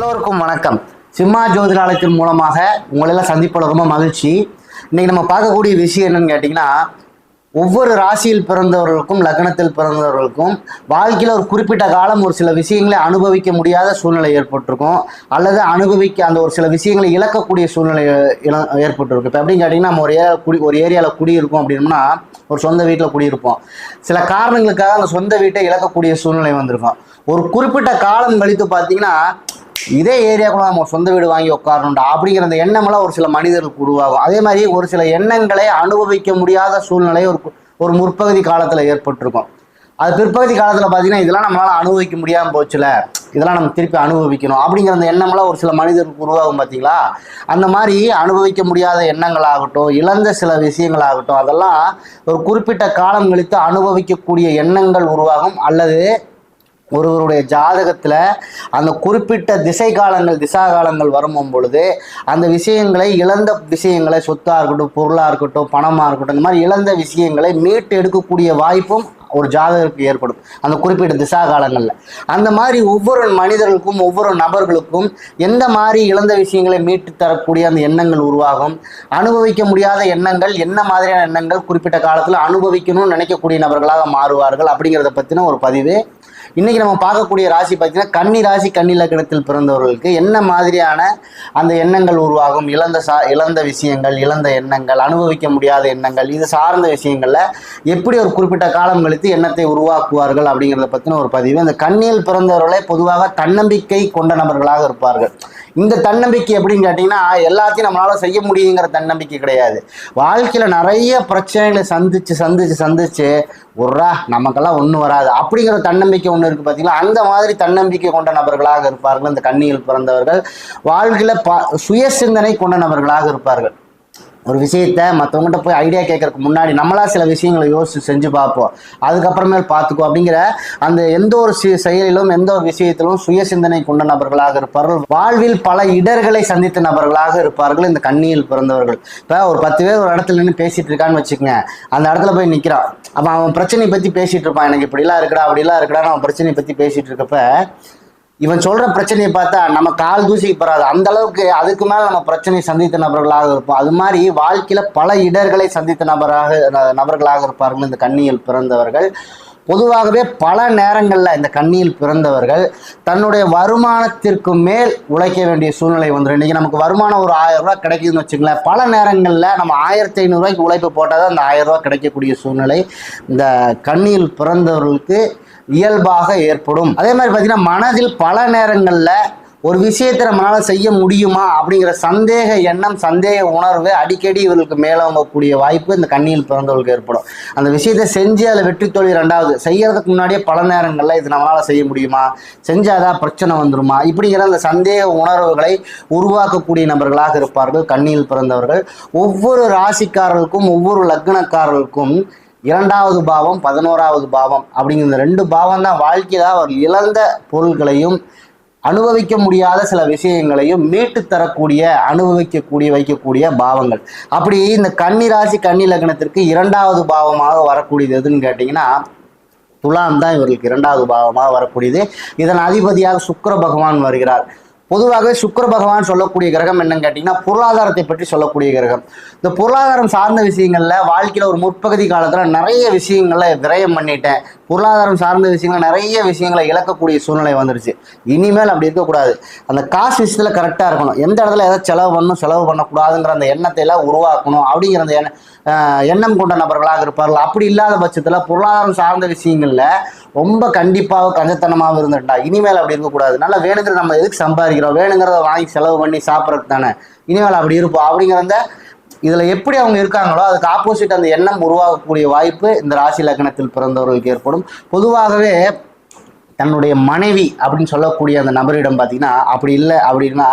எல்லோருக்கும் வணக்கம். சிம்மா ஜோதிடாலயத்தின் மூலமாக உங்களெல்லாம் சந்திப்பில் ரொம்ப மகிழ்ச்சி. இன்னைக்கு நம்ம பார்க்கக்கூடிய விஷயம் என்னன்னு கேட்டிங்கன்னா ஒவ்வொரு ராசியில் பிறந்தவர்களுக்கும் லக்னத்தில் பிறந்தவர்களுக்கும் வாழ்க்கையில் ஒரு குறிப்பிட்ட காலம் ஒரு சில விஷயங்களை அனுபவிக்க முடியாத சூழ்நிலை ஏற்பட்டிருக்கும் அல்லது அனுபவிக்க அந்த ஒரு சில விஷயங்களை இழக்கக்கூடிய சூழ்நிலை இழ- ஏற்பட்டிருக்கும். இப்போ எப்படின்னு கேட்டிங்கன்னா நம்ம ஒரு ஏரியா குடி ஒரு ஏரியாவில் குடியிருக்கோம் அப்படின்னா ஒரு சொந்த வீட்டில் குடியிருப்போம். சில காரணங்களுக்காக அந்த சொந்த வீட்டை இழக்கக்கூடிய சூழ்நிலை வந்திருக்கும். ஒரு குறிப்பிட்ட காலம் கழித்து பார்த்தீங்கன்னா இதே ஏரியாக்குள்ள நம்ம சொந்த வீடு வாங்கி உட்காரணும்டா அப்படிங்கிற அந்த எண்ணமெல்லாம் ஒரு சில மனிதர்களுக்கு உருவாகும். அதே மாதிரி ஒரு சில எண்ணங்களை அனுபவிக்க முடியாத சூழ்நிலை ஒரு ஒரு முற்பகுதி காலத்தில் ஏற்பட்டிருக்கும். அது பிற்பகுதி காலத்தில் பார்த்தீங்கன்னா இதெல்லாம் நம்மளால் அனுபவிக்க முடியாமல் போச்சுல. இதெல்லாம் நம்ம திருப்பி அனுபவிக்கணும் அப்படிங்கிற அந்த எண்ணமெல்லாம் ஒரு சில மனிதருக்கு உருவாகும் பார்த்தீங்களா அந்த மாதிரி அனுபவிக்க முடியாத எண்ணங்களாகட்டும் இழந்த சில விஷயங்களாகட்டும் அதெல்லாம் ஒரு குறிப்பிட்ட காலம் கழித்து அனுபவிக்கக்கூடிய எண்ணங்கள் உருவாகும். அல்லது ஒருவருடைய ஜாதகத்தில் அந்த குறிப்பிட்ட திசை காலங்கள் திசா காலங்கள் வரும் பொழுது அந்த விஷயங்களை இழந்த விஷயங்களை சொத்தாக இருக்கட்டும் பொருளாக இருக்கட்டும் பணமாக இருக்கட்டும் இந்த மாதிரி இழந்த விஷயங்களை மீட்டு எடுக்கக்கூடிய வாய்ப்பும் ஒரு ஜாதகருக்கு ஏற்படும். அந்த குறிப்பிட்ட திசா காலங்களில் அந்த மாதிரி ஒவ்வொரு மனிதர்களுக்கும் ஒவ்வொரு நபர்களுக்கும் எந்த மாதிரி இழந்த விஷயங்களை மீட்டு தரக்கூடிய அந்த எண்ணங்கள் உருவாகும்? அனுபவிக்க முடியாத எண்ணங்கள் என்ன மாதிரியான எண்ணங்கள் குறிப்பிட்ட காலத்தில் அனுபவிக்கணும்னு நினைக்கக்கூடிய நபர்களாக மாறுவார்கள் அப்படிங்கிறத பற்றின ஒரு பதிவு இன்னைக்கு நம்ம பார்க்கக்கூடிய ராசி பார்த்தீங்கன்னா கன்னி ராசி கன்னி லக்னத்தில் பிறந்தவர்களுக்கு என்ன மாதிரியான அந்த எண்ணங்கள் உருவாகும்? இழந்த சா இழந்த விஷயங்கள் இழந்த எண்ணங்கள் அனுபவிக்க முடியாத எண்ணங்கள் இது சார்ந்த விஷயங்களில் எப்படி ஒரு குறிப்பிட்ட காலம் கழித்து எண்ணத்தை உருவாக்குவார்கள் அப்படிங்கிறத பற்றின ஒரு பதிவு. அந்த கண்ணியில் பிறந்தவர்களே பொதுவாக தன்னம்பிக்கை கொண்ட நபர்களாக இருப்பார்கள். இந்த தன்னம்பிக்கை எப்படின்னு கேட்டிங்கன்னா எல்லாத்தையும் நம்மளால் செய்ய முடியுங்கிற தன்னம்பிக்கை கிடையாது. வாழ்க்கையில் நிறைய பிரச்சனைகளை சந்தித்து சந்தித்து சந்தித்து உர்ரா நமக்கெல்லாம் ஒன்றும் வராது. அப்படிங்கிற தன்னம்பிக்கை ஒன்று இருக்குது பார்த்தீங்களா அந்த மாதிரி தன்னம்பிக்கை கொண்ட நபர்களாக இருப்பார்கள். இந்த கண்ணியில் பிறந்தவர்கள் வாழ்க்கையில் ப சுய சிந்தனை கொண்ட நபர்களாக இருப்பார்கள். ஒரு விஷயத்த மற்றவங்ககிட்ட போய் ஐடியா கேட்கறதுக்கு முன்னாடி நம்மளா சில விஷயங்களை யோசிச்சு செஞ்சு பார்ப்போம். அதுக்கப்புறமேல் பார்த்துக்கோ அப்படிங்கிற அந்த எந்த ஒரு செயலிலும் எந்த ஒரு விஷயத்திலும் சுய சிந்தனை கொண்ட நபர்களாக இருப்பார்கள். வாழ்வில் பல இடர்களை சந்தித்த நபர்களாக இருப்பார்கள் இந்த கண்ணியில் பிறந்தவர்கள். இப்போ ஒரு பத்து பேர் ஒரு இடத்துல நின்று பேசிட்டு இருக்கான்னு வச்சுக்கோங்க. அந்த இடத்துல போய் நிற்கிறான் அப்போ அவன் பிரச்சனையை பற்றி பேசிட்டு இருப்பான். எனக்கு இப்படிலாம் இருக்கடா அப்படிலாம் இருக்கடா அவன் பிரச்சனையை பற்றி பேசிட்டு இருக்கப்ப இவன் சொல்ற பிரச்சனையை பார்த்தா நம்ம கால் தூசிக்கு பராது அந்த அளவுக்கு அதுக்கு மேல நம்ம பிரச்சனையை சந்தித்த நபர்களாக இருப்போம். அது மாதிரி வாழ்க்கையில பல இடர்களை சந்தித்த நபராக ந- நபர்களாக இருப்பார்கள். இந்த கண்ணியில் பிறந்தவர்கள். பொதுவாகவே பல நேரங்களில் இந்த கண்ணியில் பிறந்தவர்கள் தன்னுடைய வருமானத்திற்கு மேல் உழைக்க வேண்டிய சூழ்நிலை வந்துடும் இன்றைக்கி நமக்கு வருமானம் ஒரு ஆயிரம் ரூபா கிடைக்குதுன்னு வச்சுங்களேன் பல நேரங்களில் நம்ம ஆயிரத்தி ஐநூறுரூவாய்க்கு உழைப்பு போட்டால் தான் அந்த ஆயிரம் ரூபா கிடைக்கக்கூடிய சூழ்நிலை இந்த கண்ணியில் பிறந்தவர்களுக்கு இயல்பாக ஏற்படும். அதே மாதிரி பார்த்தீங்கன்னா மனதில் பல நேரங்களில் ஒரு விஷயத்தை நம்மளால செய்ய முடியுமா அப்படிங்கிற சந்தேக எண்ணம் சந்தேக உணர்வு அடிக்கடி இவர்களுக்கு மேலோங்கக்கூடிய வாய்ப்பு இந்த கண்ணியில் பிறந்தவர்களுக்கு ஏற்படும். அந்த விஷயத்தை செஞ்சு அதில் வெற்றி தோல்வி ரெண்டாவது செய்யறதுக்கு முன்னாடியே பல நேரங்களில் இது நம்மளால செய்ய முடியுமா? செஞ்சாதான் பிரச்சனை வந்துருமா? இப்படிங்கிற அந்த சந்தேக உணர்வுகளை உருவாக்கக்கூடிய நபர்களாக இருப்பார்கள் கண்ணியில் பிறந்தவர்கள். ஒவ்வொரு ராசிக்காரர்களுக்கும் ஒவ்வொரு லக்னக்காரர்களுக்கும் இரண்டாவது பாவம் பதினோராவது பாவம் அப்படிங்கிற ரெண்டு பாவம் தான் வாழ்க்கையில் அவர் இழந்த பொருள்களையும் அனுபவிக்க முடியாத சில விஷயங்களையும் மீட்டு தரக்கூடிய அனுபவிக்கக்கூடிய வைக்கக்கூடிய பாவங்கள். அப்படி இந்த கன்னிராசி கன்னி லக்னத்திற்கு இரண்டாவது பாவமாக வரக்கூடியது எதுன்னு கேட்டிங்கன்னா துலாம் தான் இவர்களுக்கு இரண்டாவது பாவமாக வரக்கூடியது. இதன் அதிபதியாக சுக்கர பகவான் வருகிறார். பொதுவாக சுக்கர பகவான் சொல்லக்கூடிய கிரகம் என்னன்னு கேட்டிங்கன்னா பொருளாதாரத்தை பற்றி சொல்லக்கூடிய கிரகம். இந்த பொருளாதாரம் சார்ந்த விஷயங்களில் வாழ்க்கையில் ஒரு முற்பகுதி காலத்தில் நிறைய விஷயங்களை விரயம் பண்ணிட்டேன். பொருளாதாரம் சார்ந்த விஷயங்கள் நிறைய விஷயங்களை இழக்கக்கூடிய சூழ்நிலை வந்துருச்சு. இனிமேல் அப்படி இருக்கக்கூடாது அந்த காசு விஷயத்தில் கரெக்டாக இருக்கணும். எந்த இடத்துல எதாவது செலவு பண்ணணும் செலவு பண்ணக்கூடாதுங்கிற அந்த எண்ணத்தை எல்லாம் உருவாக்கணும். அப்படிங்கிற அந்த எண்ணம் எண்ணம் கொண்ட நபர்களாக இருப்பார்கள். அப்படி இல்லாத பட்சத்தில் பொருளாதாரம் சார்ந்த விஷயங்களில் ரொம்ப கண்டிப்பாக கஞ்சத்தனமாக இருந்துட்டா. இனிமேல் அப்படி இருக்கக்கூடாது. நல்லா வேணுங்கிற நம்ம எதுக்கு சம்பாதிக்கிறோம்? வேணுங்கிறத வாங்கி செலவு பண்ணி சாப்பிட்றதுக்கு தானே? இனிமேல் அப்படி இருப்போம். அப்படிங்கிறத இதில் எப்படி அவங்க இருக்காங்களோ அதுக்கு ஆப்போசிட் அந்த எண்ணம் உருவாகக்கூடிய வாய்ப்பு இந்த ராசி லக்னத்தில் பிறந்தவர்களுக்கு ஏற்படும். பொதுவாகவே தன்னுடைய மனைவி அப்படின்னு சொல்லக்கூடிய அந்த நபரிடம் பார்த்தீங்கன்னா அப்படி இல்லை அப்படின்னா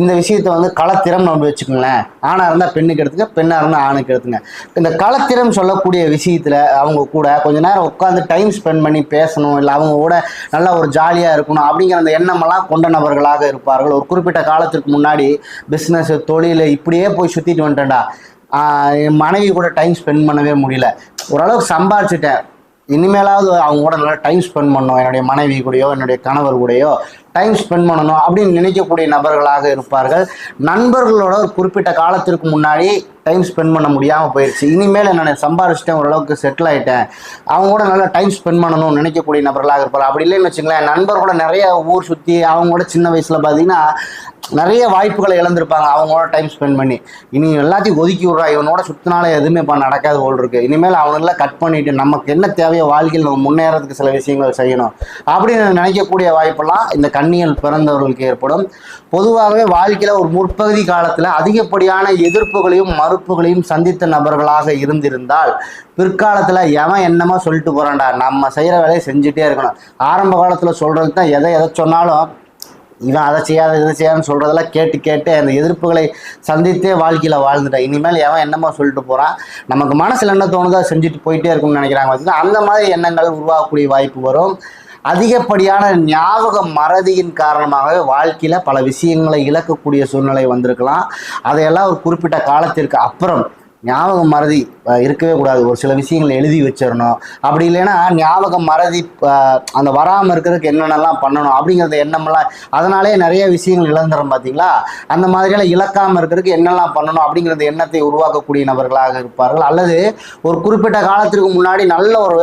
இந்த விஷயத்தை வந்து களத்திறம் நம்ம வச்சுக்கோங்களேன். ஆணாக இருந்தால் பெண்ணுக்கு எடுத்துங்க பெண்ணாக இருந்தால் ஆணுக்கு எடுத்துங்க. இந்த களத்திறம் சொல்லக்கூடிய விஷயத்தில் அவங்க கூட கொஞ்ச நேரம் உட்காந்து டைம் ஸ்பெண்ட் பண்ணி பேசணும் இல்லை அவங்க கூட நல்லா ஒரு ஜாலியாக இருக்கணும் அப்படிங்கிற அந்த எண்ணமெல்லாம் கொண்ட நபர்களாக இருப்பார்கள். ஒரு குறிப்பிட்ட காலத்திற்கு முன்னாடி பிஸ்னஸ் தொழில் இப்படியே போய் சுற்றிட்டு வந்துட்டேன்டா. என் மனைவி கூட டைம் ஸ்பெண்ட் பண்ணவே முடியல. ஓரளவுக்கு சம்பாரிச்சிட்டேன். இனிமேலாவது அவங்க கூட நல்லா டைம் ஸ்பெண்ட் பண்ணோம் என்னுடைய மனைவி கூடயோ என்னுடைய கணவர் கூடயோ டைம் ஸ்பெண்ட் பண்ணணும் அப்படின்னு நினைக்கக்கூடிய நபர்களாக இருப்பார்கள். நண்பர்களோட ஒரு குறிப்பிட்ட காலத்திற்கு முன்னாடி டைம் ஸ்பெண்ட் பண்ண முடியாமல் போயிடுச்சு இனிமேல் நான் சம்பாரிச்சிட்டேன் ஓரளவுக்கு செட்டில் ஆகிட்டேன் அவங்க கூட நல்லா டைம் ஸ்பெண்ட் பண்ணணும்னு நினைக்கக்கூடிய நபர்களாக இருப்பார் அப்படி இல்லைன்னு வச்சுங்களேன் நண்பர்களோட நிறைய ஊர் சுற்றி அவங்க கூட சின்ன வயசில் பார்த்தீங்கன்னா நிறைய வாய்ப்புகளை இழந்திருப்பாங்க அவங்களோட டைம் ஸ்பெண்ட் பண்ணி. இனி எல்லாத்தையும் ஒதுக்கி விட்றா இவனோட சுத்தினால எதுவுமே இப்போ நடக்காது போல் இருக்கு. இனிமேல் அவனெல்லாம் கட் பண்ணிட்டு நமக்கு என்ன தேவையோ வாழ்க்கையில் நம்ம முன்னேறதுக்கு சில விஷயங்கள் செய்யணும். அப்படின்னு நினைக்கக்கூடிய வாய்ப்பெல்லாம் இந்த கண்ணியல் பிறந்தவர்களுக்கு ஏற்படும். பொதுவாகவே வாழ்க்கையில் ஒரு முற்பகுதி காலத்தில் அதிகப்படியான எதிர்ப்புகளையும் மறுப்புகளையும் சந்தித்த நபர்களாக இருந்திருந்தால் பிற்காலத்தில் எவன் என்னமோ சொல்லிட்டு போகிறான்டா நம்ம செய்கிற வேலையை செஞ்சுட்டே இருக்கணும். ஆரம்ப காலத்தில் சொல்கிறது தான் எதை எதை சொன்னாலும் இவன் அதை செய்யாத இதை செய்யாதுன்னு சொல்கிறதெல்லாம் கேட்டு கேட்டு அந்த எதிர்ப்புகளை சந்தித்தே வாழ்க்கையில் வாழ்ந்துட்டேன் இனிமேல் எவன் என்னமோ சொல்லிட்டு போகிறான் நமக்கு மனசில் என்ன தோணுதோ செஞ்சுட்டு போயிட்டே இருக்கும்னு நினைக்கிறாங்க. அந்த மாதிரி எண்ணங்கள் உருவாகக்கூடிய வாய்ப்பு வரும். அதிகப்படியான ஞாபக மறதியின் காரணமாகவே வாழ்க்கையில் பல விஷயங்களை இழக்கக்கூடிய சூழ்நிலை வந்திருக்கலாம். அதையெல்லாம் ஒரு குறிப்பிட்ட காலத்திற்கு அப்புறம் ஞாபகம் மறதி இருக்கவே கூடாது. ஒரு சில விஷயங்களை எழுதி வச்சிடணும். அப்படி இல்லைன்னா ஞாபகம் மறதி அந்த வராமல் இருக்கிறதுக்கு என்னென்னலாம் பண்ணணும் அப்படிங்கிறத எண்ணமெல்லாம் அதனாலே நிறைய விஷயங்கள் இழந்துடும் பார்த்தீங்களா அந்த மாதிரியெல்லாம் இழக்காமல் இருக்கிறதுக்கு என்னெல்லாம் பண்ணணும் அப்படிங்கிறத எண்ணத்தை உருவாக்கக்கூடிய நபர்களாக இருப்பார்கள். அல்லது ஒரு குறிப்பிட்ட காலத்திற்கு முன்னாடி நல்ல ஒரு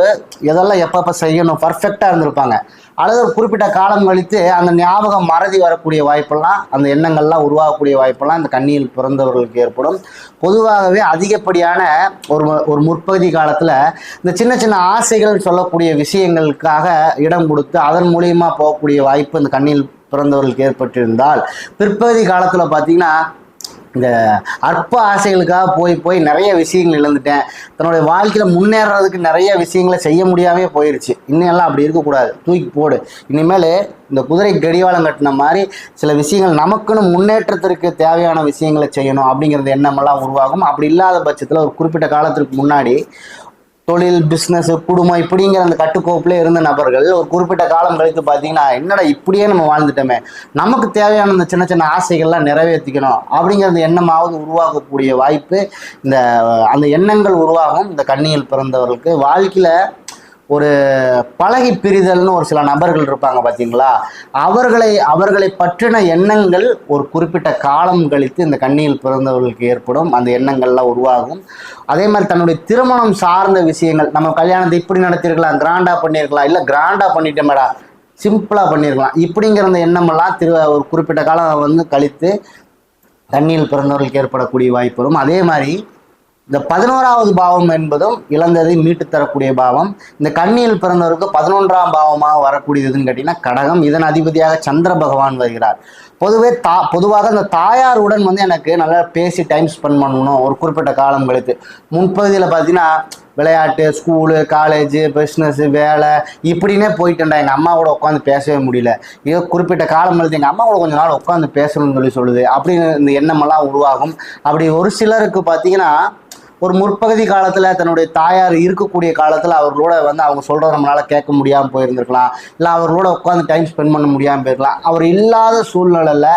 எதெல்லாம் எப்பப்போ செய்யணும் பர்ஃபெக்டாக இருந்திருப்பாங்க. அல்லது ஒரு குறிப்பிட்ட காலம் கழித்து அந்த ஞாபகம் மறதி வரக்கூடிய வாய்ப்பெல்லாம் அந்த எண்ணங்கள்லாம் உருவாகக்கூடிய வாய்ப்பெல்லாம் இந்த கண்ணியில் பிறந்தவர்களுக்கு ஏற்படும். பொதுவாகவே அதிகப்படியான ஒரு ஒரு முற்பகுதி காலத்தில் இந்த சின்ன சின்ன ஆசைகள் சொல்லக்கூடிய விஷயங்களுக்காக இடம் கொடுத்து அதன் மூலியமாக போகக்கூடிய வாய்ப்பு இந்த கண்ணியில் பிறந்தவர்களுக்கு ஏற்பட்டிருந்தால் பிற்பகுதி காலத்தில் பார்த்தீங்கன்னா இந்த அற்ப ஆசைகளுக்காக போய் போய் நிறைய விஷயங்கள் இழந்துட்டேன். தன்னுடைய வாழ்க்கையில் முன்னேறதுக்கு நிறைய விஷயங்களை செய்ய முடியாமே போயிடுச்சு இன்னும் அப்படி இருக்கக்கூடாது. தூக்கி போடு. இனிமேல் இந்த குதிரை கடிவாளம் கட்டின மாதிரி சில விஷயங்கள் நமக்குன்னு முன்னேற்றத்திற்கு தேவையான விஷயங்களை செய்யணும் அப்படிங்கிறது எண்ணமெல்லாம் உருவாகும். அப்படி இல்லாத பட்சத்தில் ஒரு குறிப்பிட்ட காலத்திற்கு முன்னாடி தொழில் பிஸ்னஸ் குடும்பம் இப்படிங்கிற அந்த கட்டுக்கோப்பில் இருந்த நபர்கள் ஒரு குறிப்பிட்ட காலம் கழித்து பார்த்தீங்கன்னா என்னடா இப்படியே நம்ம வாழ்ந்துட்டோமே? நமக்கு தேவையான அந்த சின்ன சின்ன ஆசைகள்லாம் நிறைவேற்றிக்கணும் அப்படிங்கிறது எண்ணமாவது உருவாக்கக்கூடிய வாய்ப்பு இந்த அந்த எண்ணங்கள் உருவாகும். இந்த கண்ணியில் பிறந்தவர்களுக்கு வாழ்க்கையில் ஒரு பழகி பிரிதல்னு ஒரு சில நபர்கள் இருப்பாங்க பார்த்தீங்களா அவர்களை அவர்களை பற்றின எண்ணங்கள் ஒரு குறிப்பிட்ட காலம் கழித்து இந்த கண்ணியில் பிறந்தவர்களுக்கு ஏற்படும். அந்த எண்ணங்கள்லாம் உருவாகும். அதே மாதிரி தன்னுடைய திருமணம் சார்ந்த விஷயங்கள் நம்ம கல்யாணத்தை இப்படி நடத்திருக்கலாம் கிராண்டாக பண்ணியிருக்கலாம் இல்லை கிராண்டாக பண்ணிட்டோமேடா சிம்பிளாக பண்ணியிருக்கலாம். இப்படிங்கிற அந்த எண்ணமெல்லாம் திரு ஒரு குறிப்பிட்ட காலம் வந்து கழித்து கண்ணியில் பிறந்தவர்களுக்கு ஏற்படக்கூடிய வாய்ப்பு வரும். அதே மாதிரி இந்த பதினோராவது பாவம் என்பதும் இழந்ததை மீட்டு தரக்கூடிய பாவம். இந்த கண்ணியில் பிறந்தவருக்கு பதினொன்றாம் பாவமாக வரக்கூடியதுன்னு கேட்டிங்கன்னா கடகம். இதன் அதிபதியாக சந்திர பகவான் வருகிறார். பொதுவே தா பொதுவாக இந்த தாயாருடன் வந்து எனக்கு நல்லா பேசி டைம் ஸ்பெண்ட் பண்ணணும். ஒரு குறிப்பிட்ட காலம் கழித்து. முன்பகுதியில் பார்த்தீங்கன்னா விளையாட்டு ஸ்கூலு காலேஜு பிஸ்னஸ்ஸு வேலை இப்படின்னே போயிட்டேன்டா. எங்கள் அம்மாவோட உட்காந்து பேசவே முடியல. ஏதோ குறிப்பிட்ட காலம் கழித்து எங்கள் அம்மாவோட கொஞ்ச நாள் உட்காந்து பேசணும்னு சொல்லி சொல்லுது. அப்படின்னு இந்த எண்ணமெல்லாம் உருவாகும். அப்படி ஒரு சிலருக்கு பார்த்தீங்கன்னா ஒரு முற்பகுதி காலத்தில் தன்னுடைய தாயார் இருக்கக்கூடிய காலத்தில் அவர்களோட வந்து அவங்க சொல்கிறத நம்மளால் கேட்க முடியாமல் போயிருந்திருக்கலாம். இல்லை அவர்களோட உட்காந்து டைம் ஸ்பெண்ட் பண்ண முடியாமல் போயிருக்கலாம். அவர் இல்லாத சூழ்நிலையில்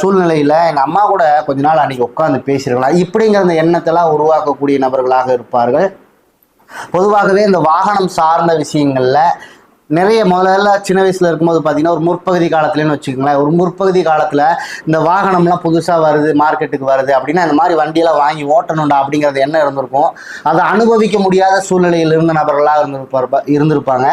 சூழ்நிலையில் எங்கள் அம்மா கூட கொஞ்ச நாள் அன்றைக்கி உட்காந்து பேசியிருக்கலாம். இப்படிங்கிற அந்த எண்ணத்தெல்லாம் உருவாக்கக்கூடிய நபர்களாக இருப்பார்கள். பொதுவாகவே இந்த வாகனம் சார்ந்த விஷயங்களில் நிறைய முதல்ல சின்ன வயசுல இருக்கும்போது பார்த்தீங்கன்னா ஒரு முற்பகுதி காலத்துலன்னு வச்சுக்கோங்களேன். ஒரு முற்பகுதி காலத்தில் இந்த வாகனம்லாம் புதுசாக வருது மார்க்கெட்டுக்கு வருது அப்படின்னா இந்த மாதிரி வண்டியெல்லாம் வாங்கி ஓட்டணும்டா அப்படிங்கிறது என்ன இருந்திருக்கும். அதை அனுபவிக்க முடியாத சூழ்நிலையில் இருந்த நபர்களாக இருந்திருப்பார் இருந்திருப்பாங்க.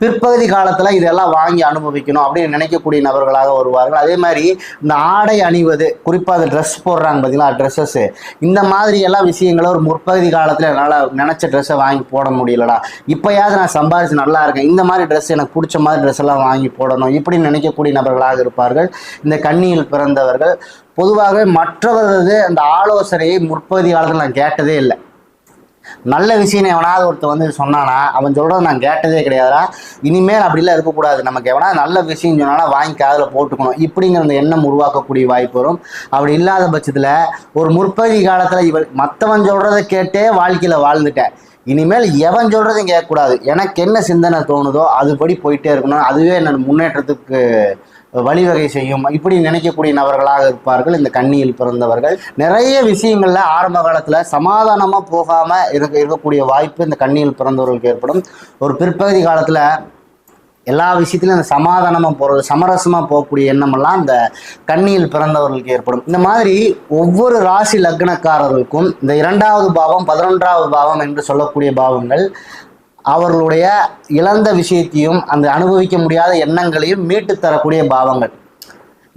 பிற்பகுதி காலத்தில் இதெல்லாம் வாங்கி அனுபவிக்கணும் அப்படின்னு நினைக்கக்கூடிய நபர்களாக வருவார்கள். அதே மாதிரி இந்த ஆடை அணிவது குறிப்பாக அந்த ட்ரெஸ் போடுறாங்க பார்த்தீங்களா ட்ரெஸ்ஸஸ்ஸு இந்த மாதிரி எல்லாம் விஷயங்களை ஒரு முற்பகுதி காலத்தில் என்னால் நினச்ச ட்ரெஸ்ஸை வாங்கி போட முடியலடா. இப்போயாவது நான் சம்பாதிச்சு நல்லா இருக்கேன். இந்த மாதிரி ட்ரெஸ் எனக்கு பிடிச்ச மாதிரி ட்ரெஸ் எல்லாம் வாங்கி போடணும். இப்படி நினைக்கக்கூடிய நபர்களாக இருப்பார்கள். இந்த கண்ணியில் பிறந்தவர்கள். பொதுவாகவே மற்றவர்களது அந்த ஆலோசனையை முற்பகுதி காலத்தில் நான் கேட்டதே இல்லை. நல்ல விஷயம் எவனாவது ஒருத்தர் வந்து சொன்னானா அவன் சொல்கிறத நான் கேட்டதே கிடையாதுடா. இனிமேல் அப்படிலாம் இருக்கக்கூடாது. நமக்கு எவனா நல்ல விஷயம் சொன்னானா வாங்கி காதில் போட்டுக்கணும். இப்படிங்கிற அந்த எண்ணம் உருவாக்கக்கூடிய வாய்ப்பு வரும். அப்படி இல்லாத பட்சத்தில் ஒரு முற்பகுதி காலத்தில் இவர் மற்றவன் சொல்கிறத கேட்டே வாழ்க்கையில் வாழ்ந்துட்டேன். இனிமேல் எவன் சொல்கிறதையும் கேட்கக்கூடாது. எனக்கு என்ன சிந்தனை தோணுதோ அதுபடி போயிட்டே இருக்கணும். அதுவே என்னோட முன்னேற்றத்துக்கு வழிவகை செய்யும். இப்படி நினைக்கக்கூடிய நபர்களாக இருப்பார்கள். இந்த கண்ணியில் பிறந்தவர்கள். நிறைய விஷயங்களில் ஆரம்ப காலத்தில் சமாதானமாக போகாமல் இருக்க இருக்கக்கூடிய வாய்ப்பு இந்த கண்ணியில் பிறந்தவர்களுக்கு ஏற்படும். ஒரு பிற்பகுதி காலத்தில் எல்லா விஷயத்திலும் அந்த சமாதானமாக போகிறது சமரசமாக போகக்கூடிய எண்ணமெல்லாம் அந்த கண்ணியில் பிறந்தவர்களுக்கு ஏற்படும். இந்த மாதிரி ஒவ்வொரு ராசி லக்னக்காரர்களுக்கும் இந்த இரண்டாவது பாவம் பதினொன்றாவது பாவம் என்று சொல்லக்கூடிய பாவங்கள் அவர்களுடைய இழந்த விஷயத்தையும் அந்த அனுபவிக்க முடியாத எண்ணங்களையும் மீட்டு தரக்கூடிய பாவங்கள்.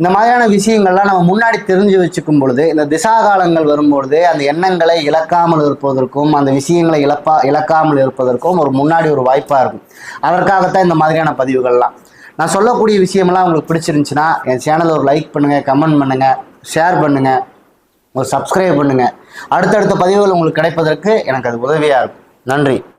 இந்த மாதிரியான விஷயங்கள்லாம் நம்ம முன்னாடி தெரிஞ்சு வச்சுக்கும் பொழுது இந்த திசாகாலங்கள் வரும்பொழுது அந்த எண்ணங்களை இழக்காமல் இருப்பதற்கும் அந்த விஷயங்களை இழப்பா இழக்காமல் இருப்பதற்கும் ஒரு முன்னாடி ஒரு வாய்ப்பாக இருக்கும். அதற்காகத்தான் இந்த மாதிரியான பதிவுகள்லாம். நான் சொல்லக்கூடிய விஷயமெல்லாம் உங்களுக்கு பிடிச்சிருந்துச்சுன்னா என் சேனலை ஒரு லைக் பண்ணுங்கள் கமெண்ட் பண்ணுங்கள் ஷேர் பண்ணுங்கள் ஒரு சப்ஸ்கிரைப் பண்ணுங்கள் அடுத்தடுத்த பதிவுகள் உங்களுக்கு கிடைப்பதற்கு எனக்கு அது உதவியாக இருக்கும். நன்றி.